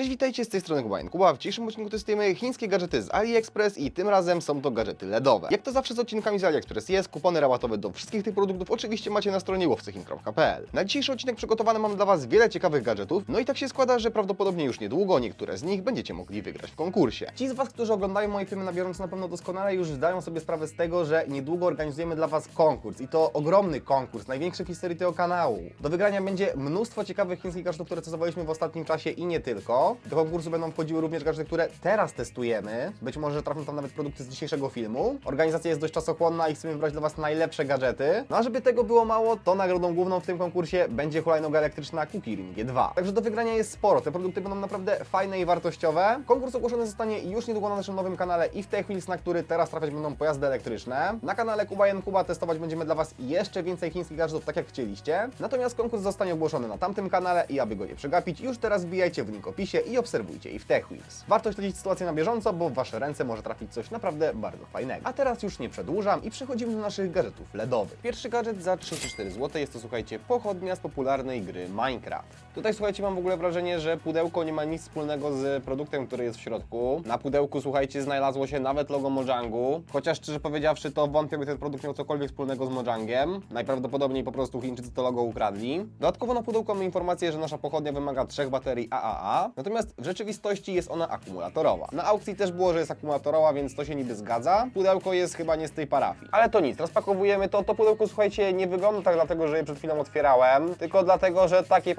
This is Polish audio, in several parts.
Cześć, witajcie z tej strony Kuba. Kuba, w dzisiejszym odcinku testujemy chińskie gadżety z AliExpress i tym razem są to gadżety LEDowe. Jak to zawsze z odcinkami z AliExpress jest, kupony rabatowe do wszystkich tych produktów oczywiście macie na stronie łowcychin.pl. Na dzisiejszy odcinek przygotowany mam dla Was wiele ciekawych gadżetów, no i tak się składa, że prawdopodobnie już niedługo niektóre z nich będziecie mogli wygrać w konkursie. Ci z Was, którzy oglądają moje filmy na bieżąco na pewno doskonale już zdają sobie sprawę z tego, że niedługo organizujemy dla Was konkurs i to ogromny konkurs, największy w historii tego kanału. Do wygrania będzie mnóstwo ciekawych chińskich gadżetów, które testowaliśmy w ostatnim czasie i nie tylko. Do konkursu będą wchodziły również gadżety, które teraz testujemy. Być może trafią tam nawet produkty z dzisiejszego filmu. Organizacja jest dość czasochłonna i chcemy wybrać dla Was najlepsze gadżety. No a żeby tego było mało, to nagrodą główną w tym konkursie będzie hulajnoga elektryczna Kuki Ring G2. Także do wygrania jest sporo. Te produkty będą naprawdę fajne i wartościowe. Konkurs ogłoszony zostanie już niedługo na naszym nowym kanale i w Tech Wheels, na który teraz trafiać będą pojazdy elektryczne. Na kanale Kuba Jan Kuba testować będziemy dla Was jeszcze więcej chińskich gadżetów, tak jak chcieliście. Natomiast konkurs zostanie ogłoszony na tamtym kanale i aby go nie przegapić, już teraz wbijajcie w link w i obserwujcie ich w Tech Wheels. Warto śledzić sytuację na bieżąco, bo w Wasze ręce może trafić coś naprawdę bardzo fajnego. A teraz już nie przedłużam i przechodzimy do naszych gadżetów LEDowych. Pierwszy gadżet za 34 zł jest to, słuchajcie, pochodnia z popularnej gry Minecraft. Tutaj, słuchajcie, mam w ogóle wrażenie, że pudełko nie ma nic wspólnego z produktem, który jest w środku. Na pudełku, słuchajcie, znalazło się nawet logo Mojangu, chociaż szczerze powiedziawszy, to wątpię, by ten produkt miał cokolwiek wspólnego z Mojangiem. Najprawdopodobniej po prostu Chińczycy to logo ukradli. Dodatkowo na pudełku mamy informację, że nasza pochodnia wymaga trzech baterii AAA, natomiast w rzeczywistości jest ona akumulatorowa. Na aukcji też było, że jest akumulatorowa, więc to się niby zgadza. Pudełko jest chyba nie z tej parafii. Ale to nic, rozpakowujemy to. To pudełko, słuchajcie, nie wygląda tak dlatego, że je przed chwilą otwierałem, tylko dlatego, że takie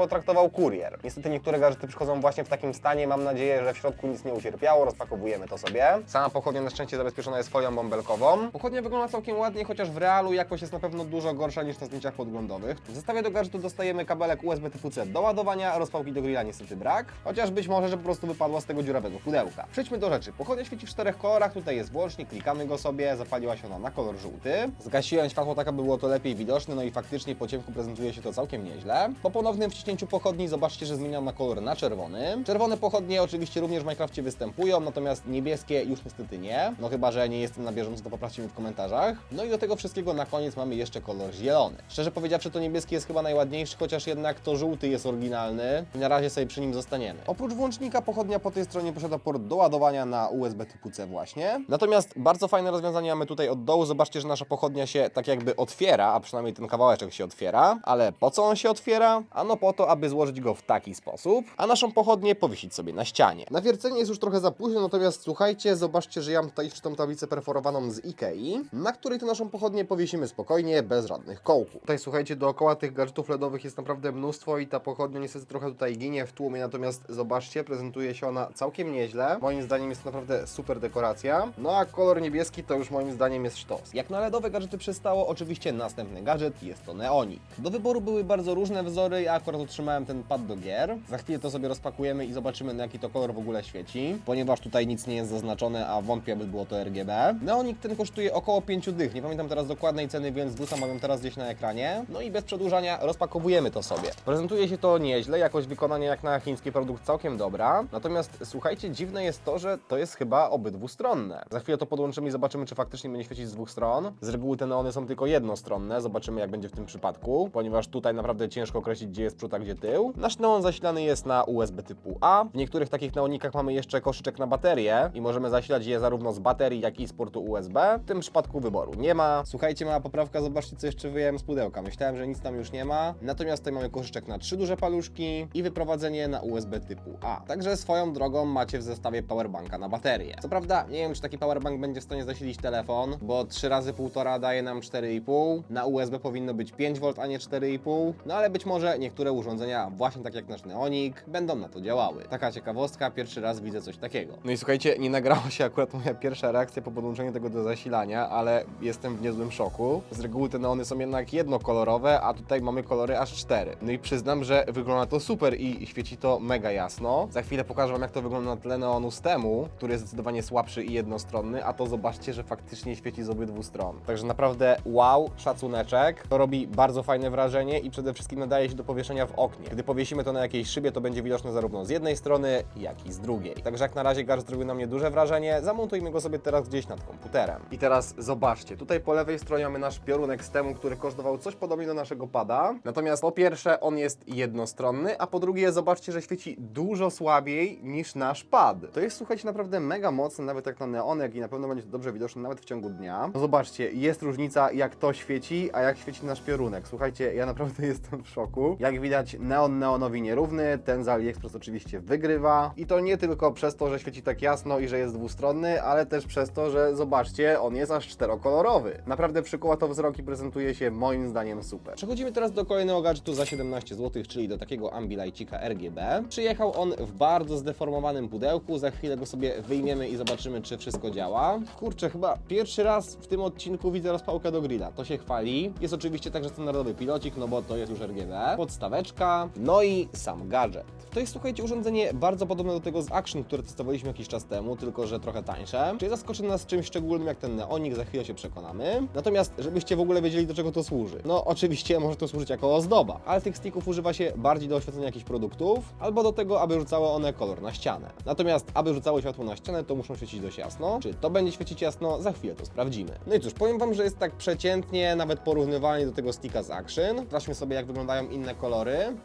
kurier. Niestety niektóre gadżety przychodzą właśnie w takim stanie. Mam nadzieję, że w środku nic nie ucierpiało. Rozpakowujemy to sobie. Sama pochodnia na szczęście zabezpieczona jest folią bąbelkową. Pochodnia wygląda całkiem ładnie, chociaż w realu jakość jest na pewno dużo gorsza niż na zdjęciach podglądowych. W zestawie do gadżetu dostajemy kabelek USB typu C do ładowania, rozpałki do grilla niestety brak, chociaż być może, że po prostu wypadła z tego dziurawego pudełka. Przejdźmy do rzeczy. Pochodnia świeci w czterech kolorach, tutaj jest włącznik, klikamy go sobie, zapaliła się ona na kolor żółty. Zgasiłem światło tak, aby było to lepiej widoczne, no i faktycznie po ciemku prezentuje się to całkiem nieźle. Po ponownym wciśnięciu pochodni zobaczcie, że zmieniam na kolor na czerwony. Czerwone pochodnie oczywiście również w Minecrafcie występują, natomiast niebieskie już niestety nie. No chyba, że nie jestem na bieżąco, to poprawcie mi w komentarzach. No i do tego wszystkiego na koniec mamy jeszcze kolor zielony. Szczerze powiedziawszy, to niebieski jest chyba najładniejszy, chociaż jednak to żółty jest oryginalny i na razie sobie przy nim zostaniemy. Oprócz włącznika pochodnia po tej stronie posiada port do ładowania na USB typu C właśnie. Natomiast bardzo fajne rozwiązanie mamy tutaj od dołu. Zobaczcie, że nasza pochodnia się tak jakby otwiera, a przynajmniej ten kawałeczek się otwiera. Ale po co on się otwiera? Ano po to, aby złożyć go w taki sposób, a naszą pochodnię powiesić sobie na ścianie. Na wiercenie jest już trochę za późno, natomiast słuchajcie, zobaczcie, że ja mam tutaj tą tablicę perforowaną z Ikei, na której to naszą pochodnię powiesimy spokojnie, bez żadnych kołków. Tutaj słuchajcie, dookoła tych gadżetów LEDowych jest naprawdę mnóstwo i ta pochodnia niestety trochę tutaj ginie w tłumie, natomiast zobaczcie, prezentuje się ona całkiem nieźle. Moim zdaniem jest to naprawdę super dekoracja. No a kolor niebieski to już moim zdaniem jest sztos. Jak na LEDowe gadżety przystało, oczywiście następny gadżet jest to Neonik. Do wyboru były bardzo różne wzory, ja akurat otrzymałem ten pad do gier. Za chwilę to sobie rozpakujemy i zobaczymy na jaki to kolor w ogóle świeci, ponieważ tutaj nic nie jest zaznaczone, a wątpię, aby było to RGB. Neonik ten kosztuje około 5 dych, nie pamiętam teraz dokładnej ceny, więc wrzucam mam ją teraz gdzieś na ekranie. No i bez przedłużania rozpakowujemy to sobie. Prezentuje się to nieźle, jakość wykonania jak na chiński produkt całkiem dobra. Natomiast słuchajcie, dziwne jest to, że to jest chyba obydwustronne. Za chwilę to podłączymy i zobaczymy, czy faktycznie będzie świecić z dwóch stron. Z reguły te neony są tylko jednostronne, zobaczymy jak będzie w tym przypadku, ponieważ tutaj naprawdę ciężko określić, gdzie jest przód, a gdzie tył. Nasz neon zasilany jest na USB typu A. W niektórych takich neonikach mamy jeszcze koszyczek na baterię i możemy zasilać je zarówno z baterii, jak i z portu USB. W tym przypadku wyboru nie ma. Słuchajcie, mała poprawka, zobaczcie co jeszcze wyjąłem z pudełka. Myślałem, że nic tam już nie ma. Natomiast tutaj mamy koszyczek na trzy duże paluszki i wyprowadzenie na USB typu A. Także swoją drogą macie w zestawie powerbanka na baterię. Co prawda, nie wiem, czy taki powerbank będzie w stanie zasilić telefon, bo 3 razy 1,5 daje nam 4,5. Na USB powinno być 5V, a nie 4,5. No ale być może niektóre urządzenia, właśnie tak jak nasz Neonik, będą na to działały. Taka ciekawostka, pierwszy raz widzę coś takiego. No i słuchajcie, nie nagrała się akurat moja pierwsza reakcja po podłączeniu tego do zasilania, ale jestem w niezłym szoku. Z reguły te neony są jednak jednokolorowe, a tutaj mamy kolory aż cztery. No i przyznam, że wygląda to super i świeci to mega jasno. Za chwilę pokażę wam jak to wygląda na tle neonu z temu, który jest zdecydowanie słabszy i jednostronny, a to zobaczcie, że faktycznie świeci z obydwu stron. Także naprawdę wow, szacuneczek. To robi bardzo fajne wrażenie i przede wszystkim nadaje się do powieszenia w oknie. Gdy powiesimy to na jakiejś szybie, to będzie widoczne zarówno z jednej strony, jak i z drugiej. Także jak na razie gadżet zrobił na mnie duże wrażenie, zamontujmy go sobie teraz gdzieś nad komputerem. I teraz zobaczcie, tutaj po lewej stronie mamy nasz piorunek z temu, który kosztował coś podobnie do naszego pada. Natomiast po pierwsze on jest jednostronny, a po drugie zobaczcie, że świeci dużo słabiej niż nasz pad. To jest, słuchajcie, naprawdę mega mocne, nawet jak na neonek i na pewno będzie to dobrze widoczne nawet w ciągu dnia. No zobaczcie, jest różnica jak to świeci, a jak świeci nasz piorunek. Słuchajcie, ja naprawdę jestem w szoku. Jak widać, neon neonowi nierówny, ten z AliExpress oczywiście wygrywa. I to nie tylko przez to, że świeci tak jasno i że jest dwustronny, ale też przez to, że zobaczcie, on jest aż czterokolorowy. Naprawdę przykuła to wzrok i prezentuje się moim zdaniem super. Przechodzimy teraz do kolejnego gadżetu za 17 zł, czyli do takiego Ambilightika RGB. Przyjechał on w bardzo zdeformowanym pudełku, za chwilę go sobie wyjmiemy i zobaczymy, czy wszystko działa. Kurczę, chyba pierwszy raz w tym odcinku widzę rozpałkę do grilla, to się chwali. Jest oczywiście także standardowy pilocik, no bo to jest już RGB, podstaweczka, no i sam gadżet. To jest, słuchajcie, urządzenie bardzo podobne do tego z Action, które testowaliśmy jakiś czas temu, tylko że trochę tańsze. Czy zaskoczy nas czymś szczególnym jak ten neonik, za chwilę się przekonamy. Natomiast, żebyście w ogóle wiedzieli, do czego to służy. No, oczywiście może to służyć jako ozdoba, ale tych sticków używa się bardziej do oświetlenia jakichś produktów, albo do tego, aby rzucały one kolor na ścianę. Natomiast, aby rzucały światło na ścianę, to muszą świecić dość jasno. Czy to będzie świecić jasno? Za chwilę to sprawdzimy. No i cóż, powiem Wam, że jest tak przeciętnie, nawet porównywalnie do tego sticka z Action. Sprawdźmy sobie, jak wyglądają inne kolory.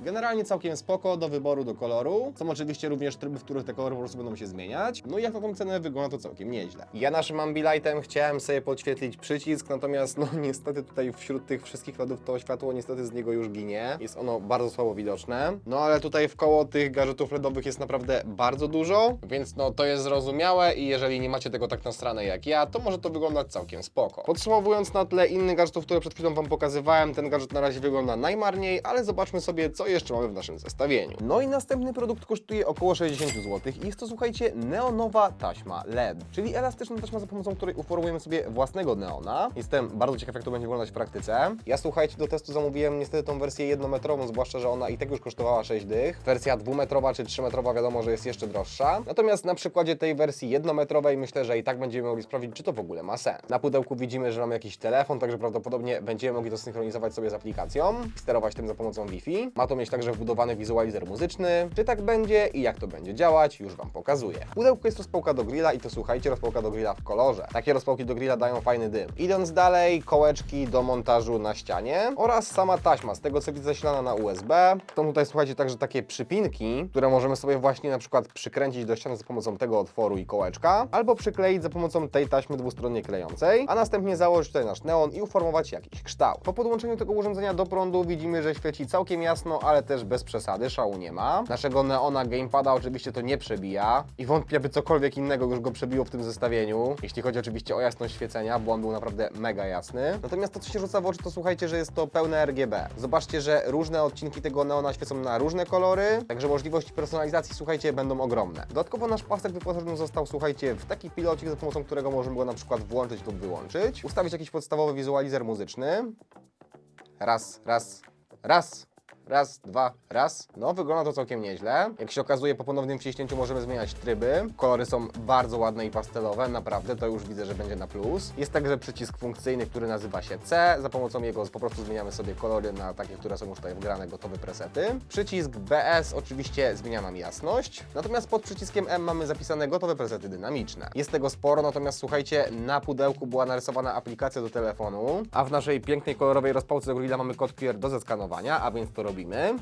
Całkiem spoko, do wyboru, do koloru. Są oczywiście również tryby, w których te kolory po prostu będą się zmieniać. No i jak na tą cenę wygląda to całkiem nieźle. Ja naszym Ambilightem chciałem sobie podświetlić przycisk, natomiast no niestety tutaj wśród tych wszystkich LEDów to światło niestety z niego już ginie. Jest ono bardzo słabo widoczne. No ale tutaj w koło tych gadżetów LEDowych jest naprawdę bardzo dużo, więc no to jest zrozumiałe i jeżeli nie macie tego tak nasrane jak ja, to może to wyglądać całkiem spoko. Podsumowując na tle innych gadżetów, które przed chwilą Wam pokazywałem, ten gadżet na razie wygląda najmarniej, ale zobaczmy sobie, co jeszcze mamy w naszym zestawieniu. No i następny produkt kosztuje około 60 zł i jest to, słuchajcie, neonowa taśma LED, czyli elastyczna taśma, za pomocą której uformujemy sobie własnego neona. Jestem bardzo ciekaw, jak to będzie wyglądać w praktyce. Ja, słuchajcie, do testu zamówiłem niestety tą wersję jednometrową, zwłaszcza, że ona i tak już kosztowała 6 dych. Wersja dwumetrowa czy trzymetrowa wiadomo, że jest jeszcze droższa. Natomiast na przykładzie tej wersji jednometrowej myślę, że i tak będziemy mogli sprawdzić, czy to w ogóle ma sens. Na pudełku widzimy, że mamy jakiś telefon, także prawdopodobnie będziemy mogli to synchronizować sobie z aplikacją i sterować tym za pomocą Wi-Fi. Ma to mieć także wbudowany wizualizer muzyczny. Czy tak będzie i jak to będzie działać, już Wam pokazuję. W pudełku jest rozpałka do grilla i to słuchajcie, rozpałka do grilla w kolorze. Takie rozpałki do grilla dają fajny dym. Idąc dalej, kołeczki do montażu na ścianie oraz sama taśma, z tego co widzę zasilana na USB. Są tutaj słuchajcie także takie przypinki, które możemy sobie właśnie na przykład przykręcić do ściany za pomocą tego otworu i kołeczka, albo przykleić za pomocą tej taśmy dwustronnie klejącej, a następnie założyć tutaj nasz neon i uformować jakiś kształt. Po podłączeniu tego urządzenia do prądu widzimy, że świeci całkiem jasno, ale też bez przesady, szału nie ma. Naszego neona gamepada oczywiście to nie przebija i wątpię, by cokolwiek innego już go przebiło w tym zestawieniu, jeśli chodzi oczywiście o jasność świecenia, bo on był naprawdę mega jasny. Natomiast to, co się rzuca w oczy, to słuchajcie, że jest to pełne RGB. Zobaczcie, że różne odcinki tego neona świecą na różne kolory, także możliwości personalizacji, słuchajcie, będą ogromne. Dodatkowo nasz pasek wyposażony został, słuchajcie, w taki pilocik, za pomocą którego możemy go na przykład włączyć lub wyłączyć, ustawić jakiś podstawowy wizualizer muzyczny. Raz, raz, raz. Raz, dwa, raz. No, wygląda to całkiem nieźle. Jak się okazuje, po ponownym wciśnięciu możemy zmieniać tryby. Kolory są bardzo ładne i pastelowe, naprawdę, to już widzę, że będzie na plus. Jest także przycisk funkcyjny, który nazywa się C. Za pomocą jego po prostu zmieniamy sobie kolory na takie, które są już tutaj wgrane, gotowe presety. Przycisk BS oczywiście zmienia nam jasność. Natomiast pod przyciskiem M mamy zapisane gotowe presety dynamiczne. Jest tego sporo, natomiast słuchajcie, na pudełku była narysowana aplikacja do telefonu, a w naszej pięknej kolorowej rozpałce do grilla mamy kod QR do zeskanowania, a więc to robimy.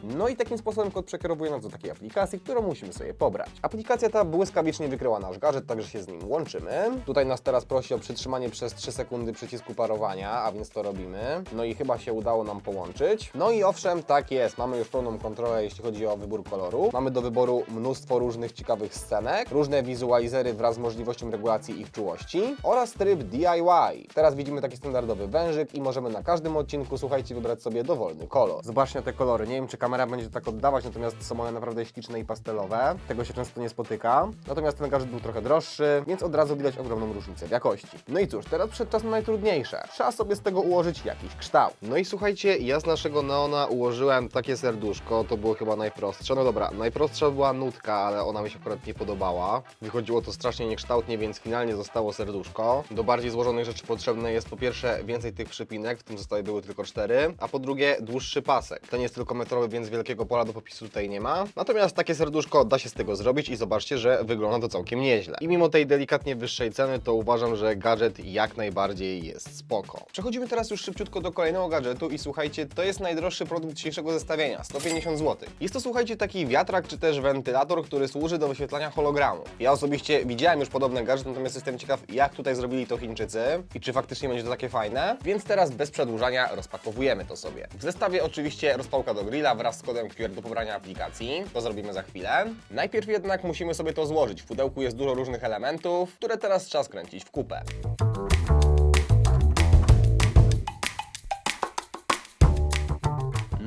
No i takim sposobem kod przekierowuje nas do takiej aplikacji, którą musimy sobie pobrać. Aplikacja ta błyskawicznie wykryła nasz gadżet, także się z nim łączymy. Tutaj nas teraz prosi o przytrzymanie przez 3 sekundy przycisku parowania, a więc to robimy. No i chyba się udało nam połączyć. No i owszem, tak jest, mamy już pełną kontrolę, jeśli chodzi o wybór koloru. Mamy do wyboru mnóstwo różnych ciekawych scenek, różne wizualizery wraz z możliwością regulacji ich czułości oraz tryb DIY. Teraz widzimy taki standardowy wężyk i możemy na każdym odcinku, słuchajcie, wybrać sobie dowolny kolor. Zobaczcie te kolory. Nie wiem, czy kamera będzie tak oddawać, natomiast są one naprawdę śliczne i pastelowe. Tego się często nie spotyka. Natomiast ten gadżet był trochę droższy, więc od razu widać ogromną różnicę w jakości. No i cóż, teraz przed czas na najtrudniejsze. Trzeba sobie z tego ułożyć jakiś kształt. No i słuchajcie, ja z naszego neona ułożyłem takie serduszko, to było chyba najprostsze. No dobra, najprostsza była nutka, ale ona mi się akurat nie podobała. Wychodziło to strasznie niekształtnie, więc finalnie zostało serduszko. Do bardziej złożonych rzeczy potrzebne jest po pierwsze więcej tych przypinek, w tym zostały były tylko cztery, a po drugie dłuższy pasek. To nie jest tylko dwumetrowy, więc wielkiego pola do popisu tutaj nie ma. Natomiast takie serduszko da się z tego zrobić i zobaczcie, że wygląda to całkiem nieźle. I mimo tej delikatnie wyższej ceny, to uważam, że gadżet jak najbardziej jest spoko. Przechodzimy teraz już szybciutko do kolejnego gadżetu i słuchajcie, to jest najdroższy produkt dzisiejszego zestawienia, 150 zł. Jest to słuchajcie taki wiatrak czy też wentylator, który służy do wyświetlania hologramu. Ja osobiście widziałem już podobny gadżet, natomiast jestem ciekaw jak tutaj zrobili to Chińczycy i czy faktycznie będzie to takie fajne. Więc teraz bez przedłużania rozpakowujemy to sobie. W zestawie oczywiście rozpałka do grilla wraz z kodem QR do pobrania aplikacji. To zrobimy za chwilę. Najpierw jednak musimy sobie to złożyć. W pudełku jest dużo różnych elementów, które teraz trzeba skręcić w kupę.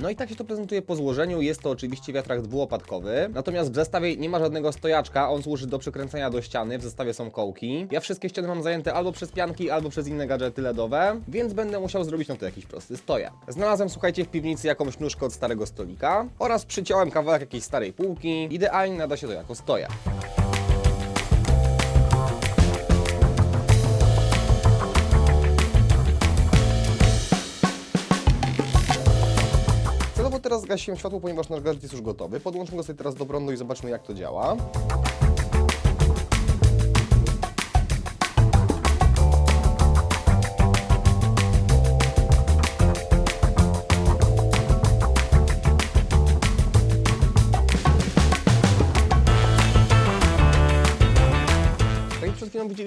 No i tak się to prezentuje po złożeniu. Jest to oczywiście wiatrak dwuopadkowy. Natomiast w zestawie nie ma żadnego stojaczka. On służy do przykręcania do ściany. W zestawie są kołki. Ja wszystkie ściany mam zajęte albo przez pianki, albo przez inne gadżety LEDowe, więc będę musiał zrobić na to jakiś prosty stojak. Znalazłem, słuchajcie, w piwnicy jakąś nóżkę od starego stolika oraz przyciąłem kawałek jakiejś starej półki. Idealnie nada się to jako stojak. Teraz zgasiłem światło, ponieważ nasz gadżet jest już gotowy. Podłączmy go sobie teraz do prądu i zobaczmy jak to działa.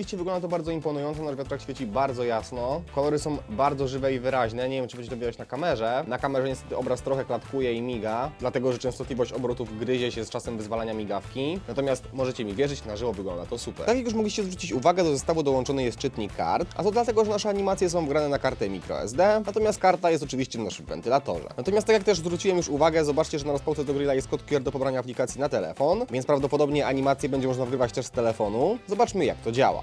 Widzieliście, wygląda to bardzo imponująco. Nasz wiatrak świeci bardzo jasno. Kolory są bardzo żywe i wyraźne. Nie wiem, czy będzie to widać na kamerze. Na kamerze niestety obraz trochę klatkuje i miga, dlatego że częstotliwość obrotów gryzie się z czasem wyzwalania migawki. Natomiast możecie mi wierzyć, na żywo wygląda to super. Tak jak już mogliście zwrócić uwagę, do zestawu dołączony jest czytnik kart, a to dlatego, że nasze animacje są wgrane na kartę microSD, natomiast karta jest oczywiście w naszym wentylatorze. Natomiast tak jak też zwróciłem już uwagę, zobaczcie, że na rozpałce do grilla jest kod QR do pobrania aplikacji na telefon, więc prawdopodobnie animacje będzie można wgrywać też z telefonu. Zobaczmy jak to działa.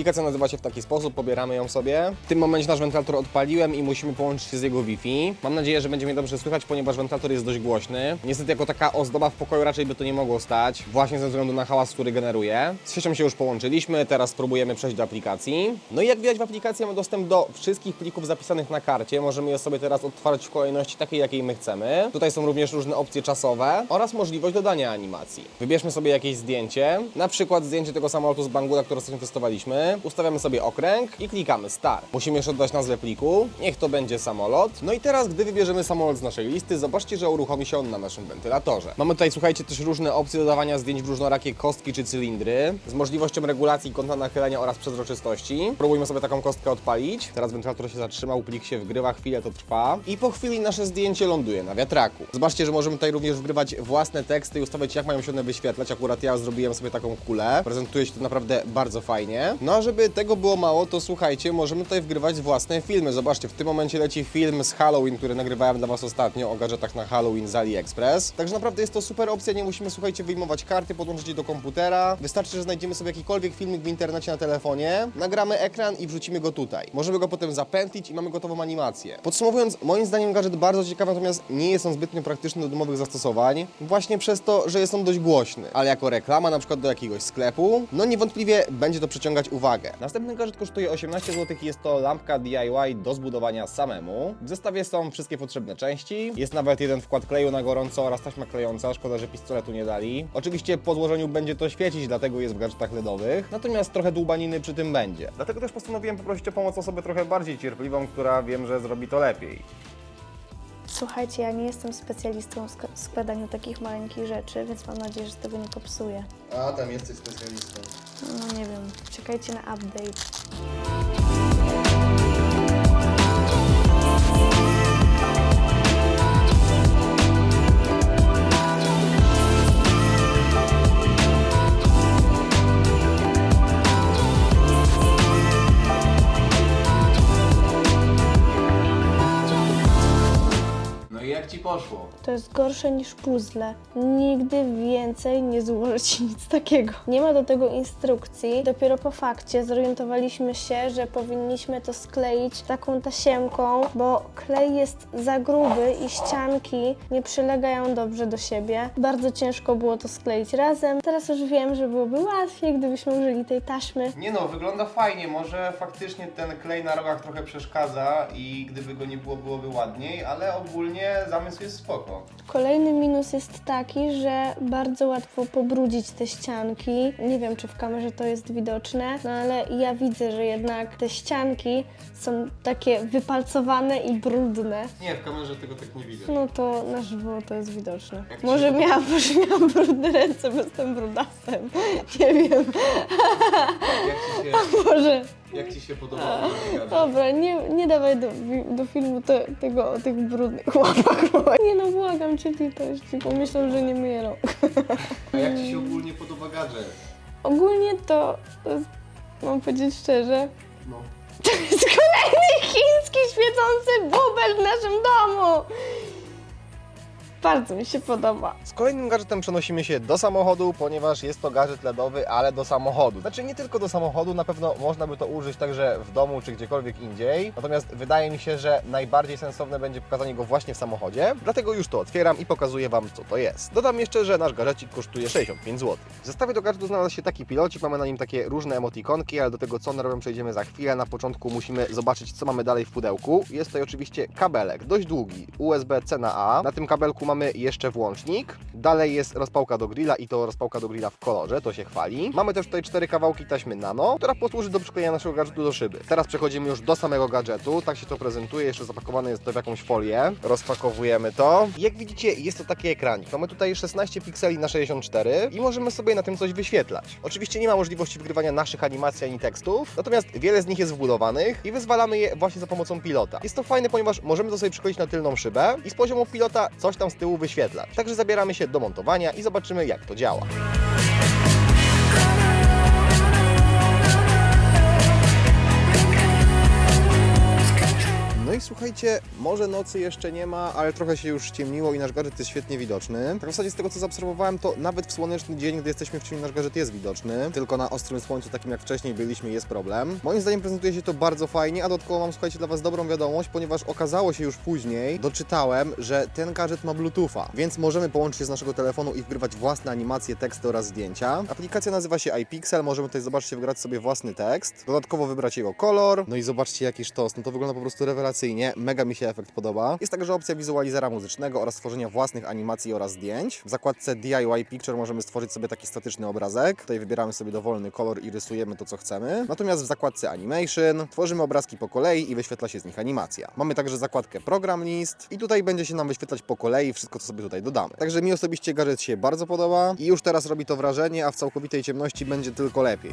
Aplikacja nazywa się w taki sposób, pobieramy ją sobie. W tym momencie nasz wentylator odpaliłem i musimy połączyć się z jego Wi-Fi. Mam nadzieję, że będzie mnie dobrze słychać, ponieważ wentylator jest dość głośny. Niestety jako taka ozdoba w pokoju raczej by to nie mogło stać, właśnie ze względu na hałas, który generuje. Z siecią się już połączyliśmy, teraz spróbujemy przejść do aplikacji. No i jak widać w aplikacji mamy dostęp do wszystkich plików zapisanych na karcie. Możemy je sobie teraz odtwarzać w kolejności takiej, jakiej my chcemy. Tutaj są również różne opcje czasowe oraz możliwość dodania animacji. Wybierzmy sobie jakieś zdjęcie, na przykład zdjęcie tego samolotu z Banguda, które ostatnio testowaliśmy. Ustawiamy sobie okręg i klikamy Start. Musimy jeszcze dodać nazwę pliku. Niech to będzie samolot. No i teraz, gdy wybierzemy samolot z naszej listy, zobaczcie, że uruchomi się on na naszym wentylatorze. Mamy tutaj, słuchajcie, też różne opcje dodawania zdjęć w różnorakie kostki czy cylindry, z możliwością regulacji kąta nachylenia oraz przezroczystości. Próbujmy sobie taką kostkę odpalić. Teraz wentylator się zatrzymał, plik się wgrywa, chwilę to trwa i po chwili nasze zdjęcie ląduje na wiatraku. Zobaczcie, że możemy tutaj również wgrywać własne teksty i ustawiać, jak mają się one wyświetlać. Akurat ja zrobiłem sobie taką kulę. Prezentuje się to naprawdę bardzo fajnie. No żeby tego było mało, to słuchajcie, możemy tutaj wgrywać własne filmy. Zobaczcie, w tym momencie leci film z Halloween, który nagrywałem dla Was ostatnio o gadżetach na Halloween z AliExpress. Także naprawdę jest to super opcja, nie musimy, słuchajcie, wyjmować karty, podłączyć je do komputera. Wystarczy, że znajdziemy sobie jakikolwiek filmik w internecie na telefonie, nagramy ekran i wrzucimy go tutaj. Możemy go potem zapętlić i mamy gotową animację. Podsumowując, moim zdaniem gadżet bardzo ciekawy, natomiast nie jest on zbytnio praktyczny do domowych zastosowań, właśnie przez to, że jest on dość głośny. Ale jako reklama na przykład do jakiegoś sklepu, no niewątpliwie będzie to przyciągać uwagę. Następny gadżet kosztuje 18 zł jest to lampka DIY do zbudowania samemu. W zestawie są wszystkie potrzebne części. Jest nawet jeden wkład kleju na gorąco oraz taśma klejąca. Szkoda, że pistoletu nie dali. Oczywiście po złożeniu będzie to świecić, dlatego jest w gadżetach LEDowych. Natomiast trochę dłubaniny przy tym będzie. Dlatego też postanowiłem poprosić o pomoc osobę trochę bardziej cierpliwą, która wiem, że zrobi to lepiej. Słuchajcie, ja nie jestem specjalistą w sk- składaniu takich maleńkich rzeczy, więc mam nadzieję, że tego nie popsuję. A, tam jesteś specjalistą. No nie wiem, czekajcie na update. Poszło? To jest gorsze niż puzzle. Nigdy więcej nie złożyć nic takiego. Nie ma do tego instrukcji. Dopiero po fakcie zorientowaliśmy się, że powinniśmy to skleić taką tasiemką, bo klej jest za gruby i ścianki nie przylegają dobrze do siebie. Bardzo ciężko było to skleić razem. Teraz już wiem, że byłoby łatwiej, gdybyśmy użyli tej taśmy. Nie no, wygląda fajnie, może faktycznie ten klej na rogach trochę przeszkadza i gdyby go nie było, byłoby ładniej, ale ogólnie zamysł jest spoko. Kolejny minus jest taki, że bardzo łatwo pobrudzić te ścianki. Nie wiem, czy w kamerze to jest widoczne, no ale ja widzę, że jednak te ścianki są takie wypalcowane i brudne. Nie, w kamerze tego tak nie widać. No to na żywo to jest widoczne. Jak ci Może się miałam, może miałam brudne ręce, bo jestem brudasem. Nie wiem, Jak ci się, może. Jak ci się podoba? Dobra, nie, nie dawaj do, do filmu te, tego o tych brudnych łapach. bo- Nie no, błagam cię litości, bo myślą, że nie myję rąk. A jak ci się ogólnie podoba gadżet? Ogólnie to, to jest, mam powiedzieć szczerze, No. to jest kolejny chiński świecący bubel w naszym domu. Bardzo mi się podoba. Z kolejnym gadżetem przenosimy się do samochodu, ponieważ jest to gadżet LEDowy, ale do samochodu. Znaczy nie tylko do samochodu, na pewno można by to użyć także w domu czy gdziekolwiek indziej. Natomiast wydaje mi się, że najbardziej sensowne będzie pokazanie go właśnie w samochodzie. Dlatego już to otwieram i pokazuję Wam, co to jest. Dodam jeszcze, że nasz gadżecik kosztuje 65 zł. W zestawie do gadżetu znalazł się taki pilocik, mamy na nim takie różne emotikonki, ale do tego co one robią przejdziemy za chwilę. Na początku musimy zobaczyć, co mamy dalej w pudełku. Jest tutaj oczywiście kabelek, dość długi, USB-C na A. Na tym kabelku mamy jeszcze włącznik. Dalej jest rozpałka do grilla i to rozpałka do grilla w kolorze, to się chwali. Mamy też tutaj cztery kawałki taśmy nano, która posłuży do przyklejenia naszego gadżetu do szyby. Teraz przechodzimy już do samego gadżetu. Tak się to prezentuje, jeszcze zapakowane jest to w jakąś folię. Rozpakowujemy to. Jak widzicie, jest to taki ekranik. Mamy tutaj 16 pikseli na 64 i możemy sobie na tym coś wyświetlać. Oczywiście nie ma możliwości wgrywania naszych animacji ani tekstów, natomiast wiele z nich jest wbudowanych i wyzwalamy je właśnie za pomocą pilota. Jest to fajne, ponieważ możemy to sobie przykleić na tylną szybę i z poziomu pilota coś tam tyłu wyświetlać. Także zabieramy się do montowania i zobaczymy jak to działa. No i słuchajcie, może nocy jeszcze nie ma, ale trochę się już ściemniło i nasz gadżet jest świetnie widoczny. Tak w zasadzie z tego co zaobserwowałem, to nawet w słoneczny dzień, gdy jesteśmy w cieniu, nasz gadżet jest widoczny. Tylko na ostrym słońcu, takim jak wcześniej byliśmy, jest problem. Moim zdaniem prezentuje się to bardzo fajnie, a dodatkowo mam, słuchajcie, dla Was dobrą wiadomość, ponieważ okazało się już później, doczytałem, że ten gadżet ma Bluetootha, więc możemy połączyć się z naszego telefonu i wgrywać własne animacje, teksty oraz zdjęcia. Aplikacja nazywa się iPixel, możemy tutaj, zobaczcie, wgrać sobie własny tekst, dodatkowo wybrać jego kolor, no i zobaczcie jaki sztos, no to wygląda po prostu rewelacyjnie, mega mi się efekt podoba. Jest także opcja wizualizera muzycznego oraz tworzenia własnych animacji oraz zdjęć. W zakładce DIY Picture możemy stworzyć sobie taki statyczny obrazek, tutaj wybieramy sobie dowolny kolor i rysujemy to co chcemy. Natomiast w zakładce Animation tworzymy obrazki po kolei i wyświetla się z nich animacja. Mamy także zakładkę Program List i tutaj będzie się nam wyświetlać po kolei wszystko co sobie tutaj dodamy. Także mi osobiście gadżet się bardzo podoba i już teraz robi to wrażenie, a w całkowitej ciemności będzie tylko lepiej.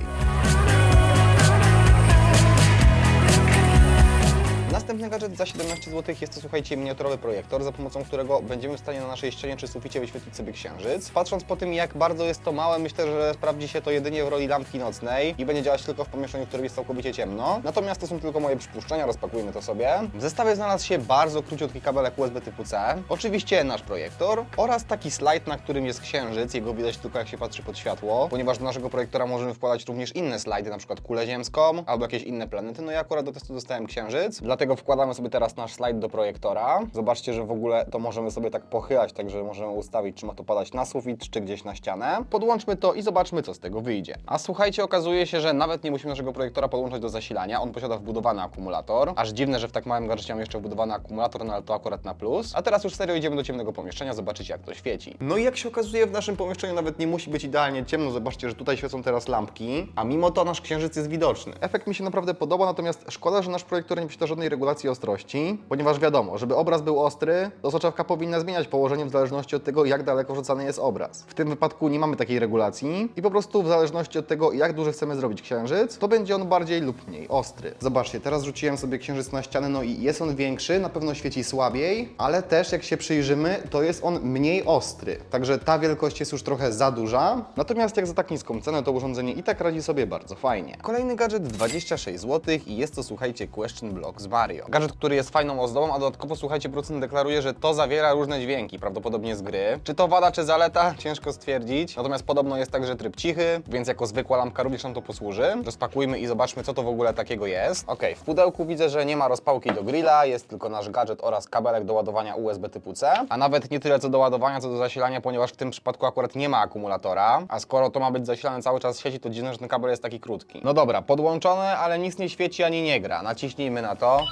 Następny gadżet za 17 zł jest to, słuchajcie, miniaturowy projektor, za pomocą którego będziemy w stanie na naszej ścianie czy suficie wyświetlić sobie księżyc. Patrząc po tym, jak bardzo jest to małe, myślę, że sprawdzi się to jedynie w roli lampki nocnej i będzie działać tylko w pomieszczeniu, w którym jest całkowicie ciemno. Natomiast to są tylko moje przypuszczenia, rozpakujmy to sobie. W zestawie znalazł się bardzo króciutki kabelek USB typu C, oczywiście nasz projektor oraz taki slajd, na którym jest księżyc, jego widać tylko jak się patrzy pod światło, ponieważ do naszego projektora możemy wkładać również inne slajdy, na przykład kulę ziemską albo jakieś inne planety. No i akurat do testu dostałem księżyc, dlatego wkładamy sobie teraz nasz slajd do projektora. Zobaczcie, że w ogóle to możemy sobie tak pochylać, także możemy ustawić, czy ma to padać na sufit, czy gdzieś na ścianę. Podłączmy to i zobaczmy, co z tego wyjdzie. A słuchajcie, okazuje się, że nawet nie musimy naszego projektora podłączać do zasilania, on posiada wbudowany akumulator. Aż dziwne, że w tak małym gadżecie mam jeszcze wbudowany akumulator, no ale to akurat na plus. A teraz już serio idziemy do ciemnego pomieszczenia, zobaczyć jak to świeci. No i jak się okazuje, w naszym pomieszczeniu nawet nie musi być idealnie ciemno. Zobaczcie, że tutaj świecą teraz lampki, a mimo to nasz księżyc jest widoczny. Efekt mi się naprawdę podoba, natomiast szkoda, że nasz projektor nie posiada żadnej regulacji ostrości, ponieważ wiadomo, żeby obraz był ostry, to soczewka powinna zmieniać położenie w zależności od tego, jak daleko wrzucany jest obraz. W tym wypadku nie mamy takiej regulacji i po prostu w zależności od tego, jak duży chcemy zrobić księżyc, to będzie on bardziej lub mniej ostry. Zobaczcie, teraz rzuciłem sobie księżyc na ścianę, no i jest on większy, na pewno świeci słabiej, ale też jak się przyjrzymy, to jest on mniej ostry. Także ta wielkość jest już trochę za duża. Natomiast jak za tak niską cenę, to urządzenie i tak radzi sobie bardzo fajnie. Kolejny gadżet 26 zł i jest to, słuchajcie, Question Block z Mario. Gadżet, który jest fajną ozdobą, a dodatkowo słuchajcie, producent deklaruje, że to zawiera różne dźwięki, prawdopodobnie z gry. Czy to wada, czy zaleta? Ciężko stwierdzić. Natomiast podobno jest także tryb cichy, więc jako zwykła lampka również nam to posłuży. Rozpakujmy i zobaczmy, co to w ogóle takiego jest. Ok, w pudełku widzę, że nie ma rozpałki do grilla, jest tylko nasz gadżet oraz kabelek do ładowania USB typu C, a nawet nie tyle co do ładowania, co do zasilania, ponieważ w tym przypadku akurat nie ma akumulatora, a skoro to ma być zasilane cały czas sieci, to dziwne, że ten kabel jest taki krótki. No dobra, podłączone, ale nic nie świeci ani nie gra. Naciśnijmy na to.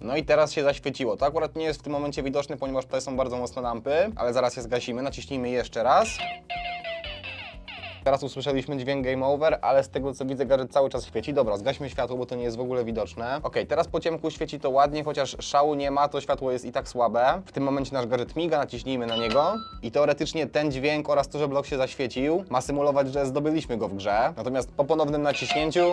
No i teraz się zaświeciło. To akurat nie jest w tym momencie widoczne, ponieważ tutaj są bardzo mocne lampy, ale zaraz je zgasimy. Naciśnijmy jeszcze raz. Teraz usłyszeliśmy dźwięk game over, ale z tego co widzę gadżet cały czas świeci. Dobra, zgaśmy światło, bo to nie jest w ogóle widoczne. Ok, teraz po ciemku świeci to ładnie, chociaż szału nie ma, to światło jest i tak słabe. W tym momencie nasz gadżet miga, naciśnijmy na niego i teoretycznie ten dźwięk oraz to, że blok się zaświecił ma symulować, że zdobyliśmy go w grze. Natomiast po ponownym naciśnięciu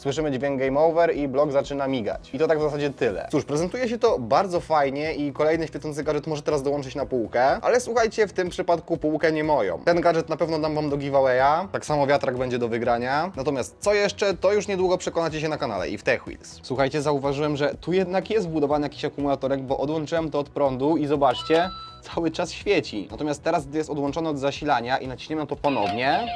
Słyszymy dźwięk game over i blok zaczyna migać. I to tak w zasadzie tyle. Cóż, prezentuje się to bardzo fajnie i kolejny świecący gadżet może teraz dołączyć na półkę, ale słuchajcie, w tym przypadku półkę nie moją. Ten gadżet na pewno dam wam do giveawaya, tak samo wiatrak będzie do wygrania. Natomiast co jeszcze, to już niedługo przekonacie się na kanale i w Tech Wheels. Słuchajcie, zauważyłem, że tu jednak jest wbudowany jakiś akumulatorek, bo odłączyłem to od prądu i zobaczcie, cały czas świeci. Natomiast teraz, gdy jest odłączony od zasilania i naciśniemy na to ponownie,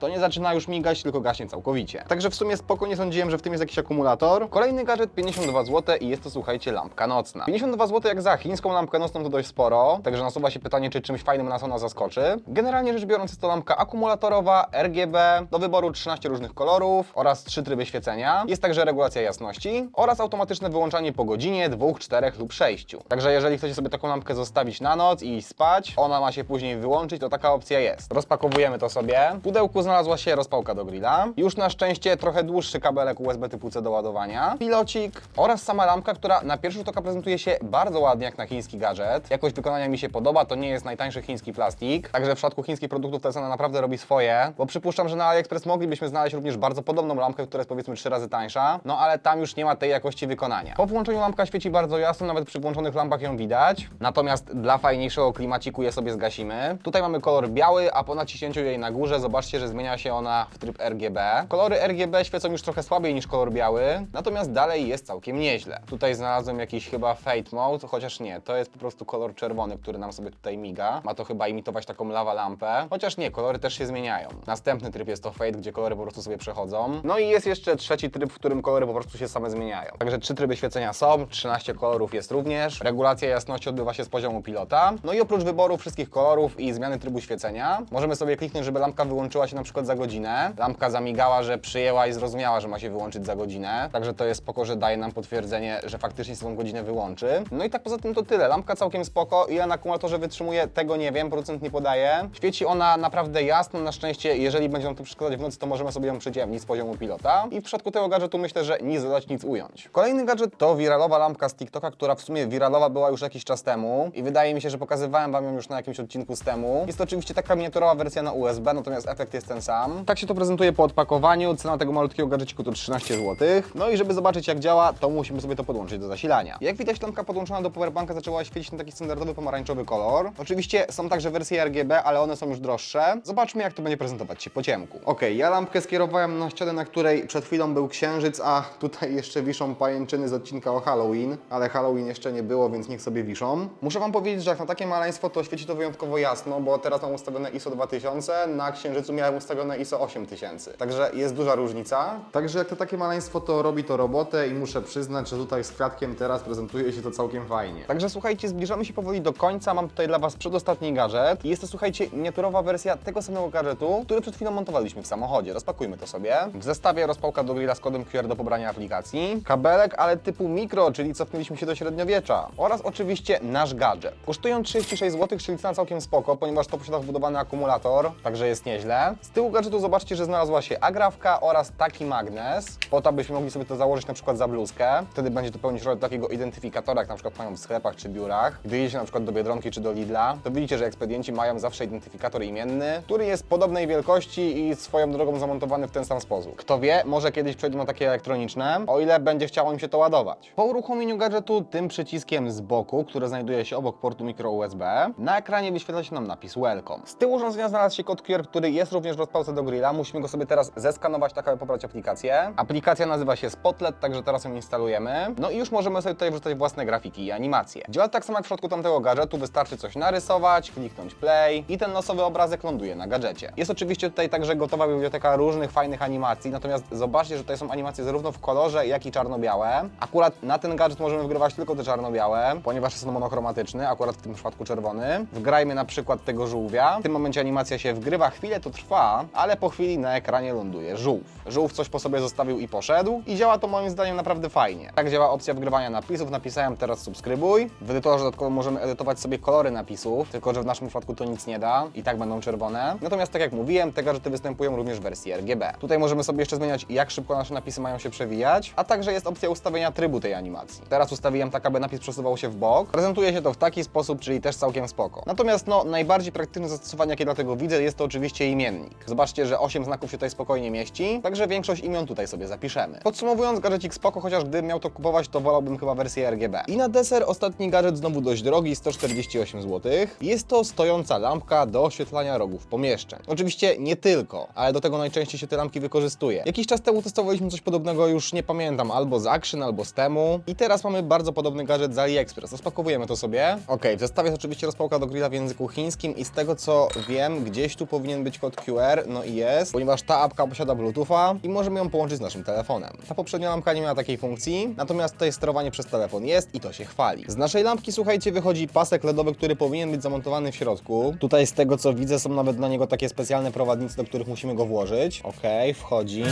to nie zaczyna już migać, tylko gaśnie całkowicie. Także w sumie spokojnie sądziłem, że w tym jest jakiś akumulator. Kolejny gadżet 52 zł i jest to słuchajcie lampka nocna. 52 zł jak za chińską lampkę nocną to dość sporo, także nasuwa się pytanie, czy czymś fajnym nas ona zaskoczy. Generalnie rzecz biorąc jest to lampka akumulatorowa, RGB, do wyboru 13 różnych kolorów oraz 3 tryby świecenia. Jest także regulacja jasności oraz automatyczne wyłączanie po godzinie, 2, 4 lub 6. Także jeżeli chcecie sobie taką lampkę zostawić na noc i spać, ona ma się później wyłączyć, to taka opcja jest. Rozpakowujemy to sobie. W pudełku znalazła się rozpałka do grilla. Już na szczęście trochę dłuższy kabelek USB typu C do ładowania. Pilocik oraz sama lampka, która na pierwszy rzut oka prezentuje się bardzo ładnie jak na chiński gadżet. Jakość wykonania mi się podoba, to nie jest najtańszy chiński plastik. Także w przypadku chińskich produktów ta cena naprawdę robi swoje, bo przypuszczam, że na AliExpress moglibyśmy znaleźć również bardzo podobną lampkę, która jest powiedzmy 3 razy tańsza, no ale tam już nie ma tej jakości wykonania. Po włączeniu lampka świeci bardzo jasno, nawet przy włączonych lampach ją widać. Natomiast dla fajniejszego klimaciku je sobie zgasimy. Tutaj mamy kolor biały, a po naciśnięciu jej na górze zobaczcie, że zmienia się ona w tryb RGB. Kolory RGB świecą już trochę słabiej niż kolor biały, natomiast dalej jest całkiem nieźle. Tutaj znalazłem jakiś chyba fade mode, chociaż nie, to jest po prostu kolor czerwony, który nam sobie tutaj miga. Ma to chyba imitować taką lawa lampę, chociaż nie, kolory też się zmieniają. Następny tryb jest to fade, gdzie kolory po prostu sobie przechodzą. No i jest jeszcze trzeci tryb, w którym kolory po prostu się same zmieniają. Także trzy tryby świecenia są, 13 kolorów jest również. Regulacja jasności odbywa się z poziomu pilota. No i oprócz wyboru wszystkich kolorów i zmiany trybu świecenia, możemy sobie kliknąć, żeby lampka wyłączyła się na przykład za godzinę. Lampka zamigała, że przyjęła i zrozumiała, że ma się wyłączyć za godzinę. Także to jest spoko, że daje nam potwierdzenie, że faktycznie tą godzinę wyłączy. No i tak poza tym to tyle. Lampka całkiem spoko. Ile na akumulatorze wytrzymuje, tego nie wiem, producent nie podaje. Świeci ona naprawdę jasno, na szczęście, jeżeli będzie nam to przeszkadzać w nocy, to możemy sobie ją przyciemnić z poziomu pilota. I w przypadku tego gadżetu myślę, że nic dodać, nic ująć. Kolejny gadżet to wiralowa lampka z TikToka, która w sumie wiralowa była już jakiś czas temu i wydaje mi się, że pokazywałem Wam ją już na jakimś odcinku z temu. Jest to oczywiście taka miniaturowa wersja na USB, natomiast efekt jest ten sam. Tak się to prezentuje po odpakowaniu. Cena tego malutkiego gadżeciku to 13 zł. No i żeby zobaczyć jak działa, to musimy sobie to podłączyć do zasilania. Jak widać, lampka podłączona do powerbanka zaczęła świecić na taki standardowy pomarańczowy kolor. Oczywiście są także wersje RGB, ale one są już droższe. Zobaczmy jak to będzie prezentować się po ciemku. Ok, ja lampkę skierowałem na ścianę, na której przed chwilą był księżyc, a tutaj jeszcze wiszą pajęczyny z odcinka o Halloween, ale Halloween jeszcze nie było, więc niech sobie wiszą. Muszę Wam powiedzieć, że jak na takie maleństwo to świeci to wyjątkowo jasno, bo teraz mam ustawione ISO 2000, na księżycu miałem ustawione ISO 8000. Także jest duża różnica. Także jak to takie maleństwo to robi to robotę i muszę przyznać, że tutaj z kwiatkiem teraz prezentuje się to całkiem fajnie. Także słuchajcie, zbliżamy się powoli do końca. Mam tutaj dla Was przedostatni gadżet. Jest to słuchajcie miniaturowa wersja tego samego gadżetu, który przed chwilą montowaliśmy w samochodzie. Rozpakujmy to sobie. W zestawie rozpałka do grilla z kodem QR do pobrania aplikacji. Kabelek, ale typu mikro, czyli cofnęliśmy się do średniowiecza. Oraz oczywiście nasz gadżet. Kosztują 36 zł, czyli cena całkiem spoko, ponieważ to posiada wbudowany akumulator, także jest nieźle. Tyłu gadżetu zobaczcie, że znalazła się agrafka oraz taki magnes, po to, abyśmy mogli sobie to założyć na przykład za bluzkę. Wtedy będzie to pełnić rolę takiego identyfikatora, jak na przykład mają w sklepach czy biurach. Gdy jedziecie na przykład do Biedronki czy do Lidla, to widzicie, że ekspedienci mają zawsze identyfikator imienny, który jest podobnej wielkości i swoją drogą zamontowany w ten sam sposób. Kto wie, może kiedyś przejdą na takie elektroniczne, o ile będzie chciało im się to ładować. Po uruchomieniu gadżetu tym przyciskiem z boku, który znajduje się obok portu micro USB, na ekranie wyświetla się nam napis Welcome. Z tyłu urządzenia znalazł się kod QR, który jest również rozpałce do grilla. Musimy go sobie teraz zeskanować, tak aby pobrać aplikację. Aplikacja nazywa się Spotlet, także teraz ją instalujemy. No i już możemy sobie tutaj wrzucać własne grafiki i animacje. Działa tak samo jak w przypadku tamtego gadżetu, wystarczy coś narysować, kliknąć play i ten losowy obrazek ląduje na gadżecie. Jest oczywiście tutaj także gotowa biblioteka różnych fajnych animacji, natomiast zobaczcie, że tutaj są animacje zarówno w kolorze, jak i czarno-białe. Akurat na ten gadżet możemy wgrywać tylko te czarno-białe, ponieważ jest on monochromatyczny, akurat w tym przypadku czerwony. Wgrajmy na przykład tego żółwia. W tym momencie animacja się wgrywa, chwilę to trwa, ale po chwili na ekranie ląduje żółw. Żółw coś po sobie zostawił i poszedł i działa to moim zdaniem naprawdę fajnie. Tak działa opcja wgrywania napisów, napisałem teraz subskrybuj. W edytorze dodatkowo możemy edytować sobie kolory napisów, tylko że w naszym przypadku to nic nie da i tak będą czerwone. Natomiast tak jak mówiłem, te gadżety występują również w wersji RGB. Tutaj możemy sobie jeszcze zmieniać jak szybko nasze napisy mają się przewijać, a także jest opcja ustawienia trybu tej animacji. Teraz ustawiłem tak, aby napis przesuwał się w bok. Prezentuje się to w taki sposób, czyli też całkiem spoko. Natomiast no, najbardziej praktyczne zastosowanie, jakie dla tego widzę, jest to oczywiście imiennik. Zobaczcie, że 8 znaków się tutaj spokojnie mieści, także większość imion tutaj sobie zapiszemy. Podsumowując, gadżecik spoko, chociaż gdybym miał to kupować, to wolałbym chyba wersję RGB. I na deser ostatni gadżet znowu dość drogi, 148 zł. Jest to stojąca lampka do oświetlania rogów pomieszczeń. Oczywiście nie tylko, ale do tego najczęściej się te lampki wykorzystuje. Jakiś czas temu testowaliśmy coś podobnego, już nie pamiętam, albo z Action, albo z Temu. I teraz mamy bardzo podobny gadżet z AliExpress. Rozpakowujemy to sobie. Ok, w zestawie jest oczywiście rozpałka do grilla w języku chińskim i z tego co wiem, gdzieś tu powinien być kod QR, no i jest, ponieważ ta apka posiada Bluetootha i możemy ją połączyć z naszym telefonem. Ta poprzednia lampka nie miała takiej funkcji, natomiast tutaj sterowanie przez telefon jest i to się chwali. Z naszej lampki, słuchajcie, wychodzi pasek LEDowy, który powinien być zamontowany w środku. Tutaj z tego co widzę są nawet dla niego takie specjalne prowadnice, do których musimy go włożyć. Ok, wchodzi.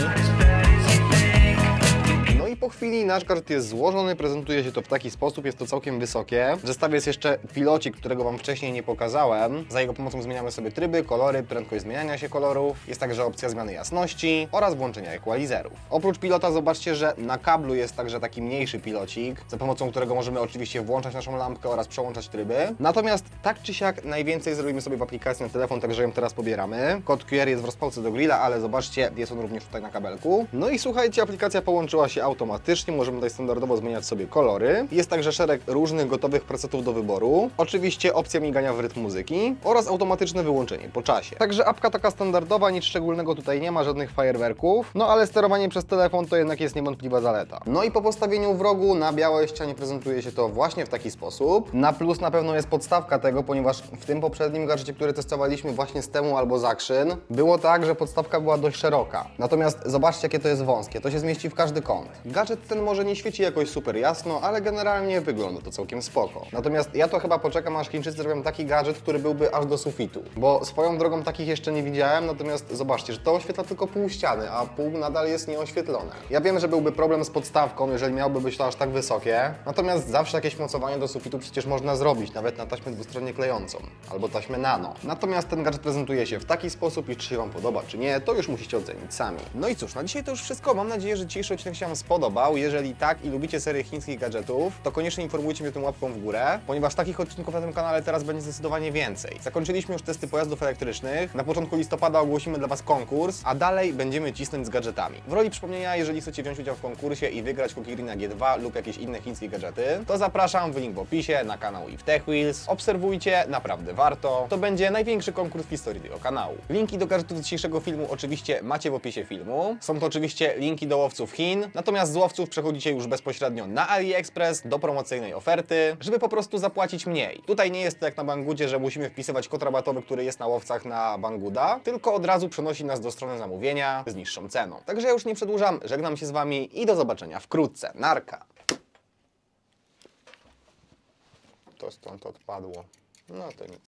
Po chwili nasz gadżet jest złożony, prezentuje się to w taki sposób, jest to całkiem wysokie. W zestawie jest jeszcze pilocik, którego Wam wcześniej nie pokazałem. Za jego pomocą zmieniamy sobie tryby, kolory, prędkość zmieniania się kolorów. Jest także opcja zmiany jasności oraz włączenia equalizerów. Oprócz pilota zobaczcie, że na kablu jest także taki mniejszy pilocik, za pomocą którego możemy oczywiście włączać naszą lampkę oraz przełączać tryby. Natomiast tak czy siak najwięcej zrobimy sobie w aplikacji na telefon, także ją teraz pobieramy. Kod QR jest w rozpałce do grilla, ale zobaczcie, jest on również tutaj na kabelku. No i słuchajcie, aplikacja połączyła się automatycznie, możemy tutaj standardowo zmieniać sobie kolory. Jest także szereg różnych gotowych presetów do wyboru. Oczywiście opcja migania w rytm muzyki oraz automatyczne wyłączenie po czasie. Także apka taka standardowa, nic szczególnego tutaj nie ma, żadnych fajerwerków. No ale sterowanie przez telefon to jednak jest niewątpliwa zaleta. No i po postawieniu w rogu na białej ścianie prezentuje się to właśnie w taki sposób. Na plus na pewno jest podstawka tego, ponieważ w tym poprzednim gadżecie, który testowaliśmy właśnie z temu albo z Action, było tak, że podstawka była dość szeroka. Natomiast zobaczcie, jakie to jest wąskie. To się zmieści w każdy kąt. Gadżet ten może nie świeci jakoś super jasno, ale generalnie wygląda to całkiem spoko. Natomiast ja to chyba poczekam, aż Chińczycy zrobią taki gadżet, który byłby aż do sufitu. Bo swoją drogą takich jeszcze nie widziałem, natomiast zobaczcie, że to oświetla tylko pół ściany, a pół nadal jest nieoświetlone. Ja wiem, że byłby problem z podstawką, jeżeli miałoby być to aż tak wysokie, natomiast zawsze jakieś mocowanie do sufitu przecież można zrobić, nawet na taśmę dwustronnie klejącą, albo taśmę nano. Natomiast ten gadżet prezentuje się w taki sposób i czy się Wam podoba, czy nie, to już musicie ocenić sami. No i cóż, na dzisiaj to już wszystko. Mam nadzieję, że dzisiejszy odcinek się Wam spodobał. Jeżeli tak i lubicie serię chińskich gadżetów, to koniecznie informujcie mnie tą łapką w górę, ponieważ takich odcinków na tym kanale teraz będzie zdecydowanie więcej. Zakończyliśmy już testy pojazdów elektrycznych. Na początku listopada ogłosimy dla Was konkurs, a dalej będziemy cisnąć z gadżetami. W roli przypomnienia, jeżeli chcecie wziąć udział w konkursie i wygrać Kokirina G2 lub jakieś inne chińskie gadżety, to zapraszam w link w opisie na kanał i w TechWheels. Obserwujcie, naprawdę warto. To będzie największy konkurs w historii tego kanału. Linki do gadżetów dzisiejszego filmu oczywiście macie w opisie filmu. Są to oczywiście linki do łowców Chin, natomiast z łowców przechodzicie już bezpośrednio na AliExpress do promocyjnej oferty, żeby po prostu zapłacić mniej. Tutaj nie jest to jak na Bangudzie, że musimy wpisywać kod rabatowy, który jest na łowcach na Banguda, tylko od razu przenosi nas do strony zamówienia z niższą ceną. Także ja już nie przedłużam, żegnam się z Wami i do zobaczenia wkrótce. Narka! To stąd odpadło. No to nic.